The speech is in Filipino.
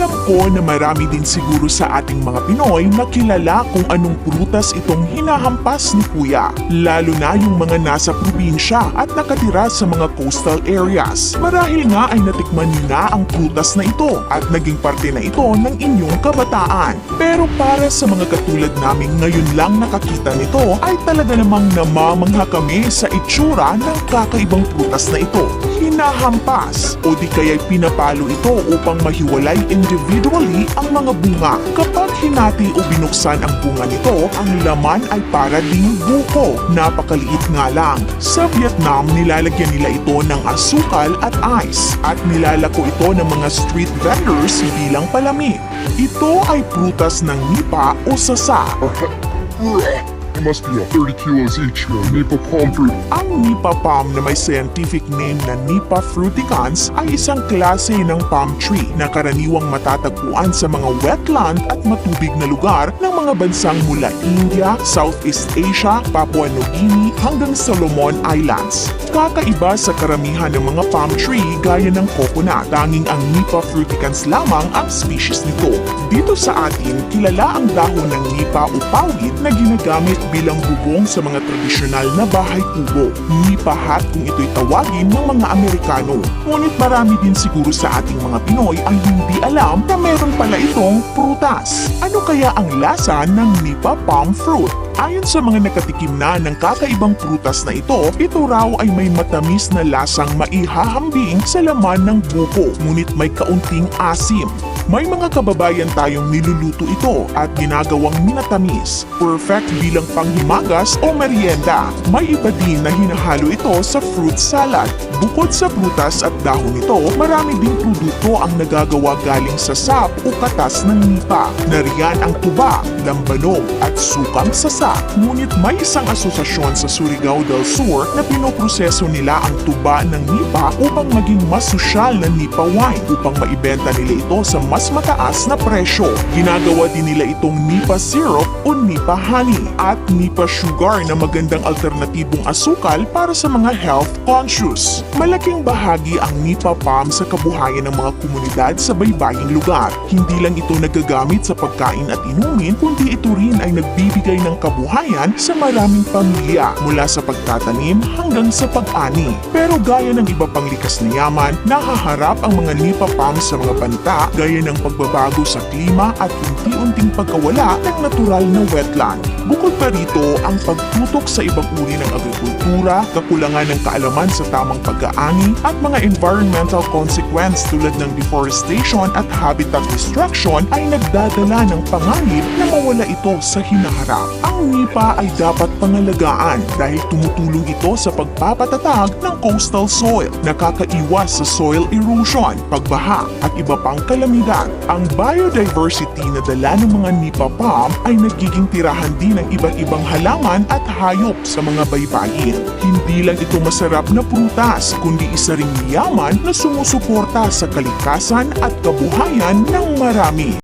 Alam ko na marami din siguro sa ating mga Pinoy na kilala kung anong prutas itong hinahampas ni Kuya. Lalo na yung mga nasa probinsya at nakatira sa mga coastal areas. Marahil nga ay natikman niyo na ang prutas na ito at naging parte na ito ng inyong kabataan. Pero para sa mga katulad namin ngayon lang nakakita nito ay talaga namang namamangha kami sa itsura ng kakaibang prutas na ito. Hinahampas o di kaya'y pinapalo ito upang mahiwalay individually ang mga bunga. Kapag hinati o binuksan ang bunga nito, ang laman ay para ding buko. Napakaliit nga lang. Sa Vietnam, nilalagyan nila ito ng asukal at ice at nilalako ito ng mga street vendors bilang palamig. Ito ay prutas ng nipa o sasa. Must be a 30 kilos each uh, maple palm fruit. Ang Nipa palm na may scientific name na Nipa fruticans ay isang klase ng palm tree na karaniwang matatagpuan sa mga wetland at matubig na lugar ng mga bansang mula India, Southeast Asia, Papua New Guinea hanggang Solomon Islands. Kakaiba sa karamihan ng mga palm tree gaya ng coconut, tanging ang Nipa fruticans lamang ang species nito. Dito sa atin, kilala ang dahon ng Nipa o pawid na ginagamit bilang bubong sa mga tradisyonal na bahay kubo. Nipa hat kung ito'y tawagin ng mga Amerikano. Ngunit marami din siguro sa ating mga Pinoy ang hindi alam na meron pala itong prutas. Ano kaya ang lasa ng Nipa palm fruit? Ayon sa mga nakatikim na ng kakaibang prutas na ito, ito raw ay may matamis na lasang maihahambing sa laman ng buko, ngunit may kaunting asim. May mga kababayan tayong niluluto ito at ginagawang minatamis, perfect bilang panghimagas o merienda. May iba din na hinahalo ito sa fruit salad. Bukod sa prutas at dahon nito, marami ding produkto ang nagagawa galing sa sap o katas ng nipa. Nariyan ang tuba, lambanog at sukang sasa. Ngunit may isang asosasyon sa Surigao del Sur na pinoproseso nila ang tuba ng nipa upang maging mas sosyal na nipa wine upang maibenta nila ito sa mas mataas na presyo. Ginagawa din nila itong nipa syrup o nipa honey at nipa sugar na magandang alternatibong asukal para sa mga health conscious. Malaking bahagi ang nipa palm sa kabuhayan ng mga komunidad sa baybaying lugar. Hindi lang ito nagagamit sa pagkain at inumin, kundi ito rin ay nagbibigay ng kabuhayan sa maraming pamilya mula sa pagtatanim hanggang sa pag-ani. Pero gaya ng iba pang likas na yaman, nahaharap ang mga nipa palm sa mga banta gaya ng pagbabago sa klima at unti-unting pagkawala ng natural na wetland. Bukod pa rito, ang pagtutok sa ibang uri ng agrikultura, kakulangan ng kaalaman sa tamang pag-aani at mga environmental consequence tulad ng deforestation at habitat destruction ay nagdadala ng panganib na mawala ito sa hinaharap. Ang nipa ay dapat pangalagaan dahil tumutulong ito sa pagpapatatag ng coastal soil, nakakaiwas sa soil erosion, pagbaha at iba pang kalamidad. Ang biodiversity dala ng mga nipa palm ay nagiging tirahan din ng iba't ibang halaman at hayop sa mga baybayin. Hindi lang ito masarap na prutas, kundi isa ring yaman na sumusuporta sa kalikasan at kabuhayan ng marami.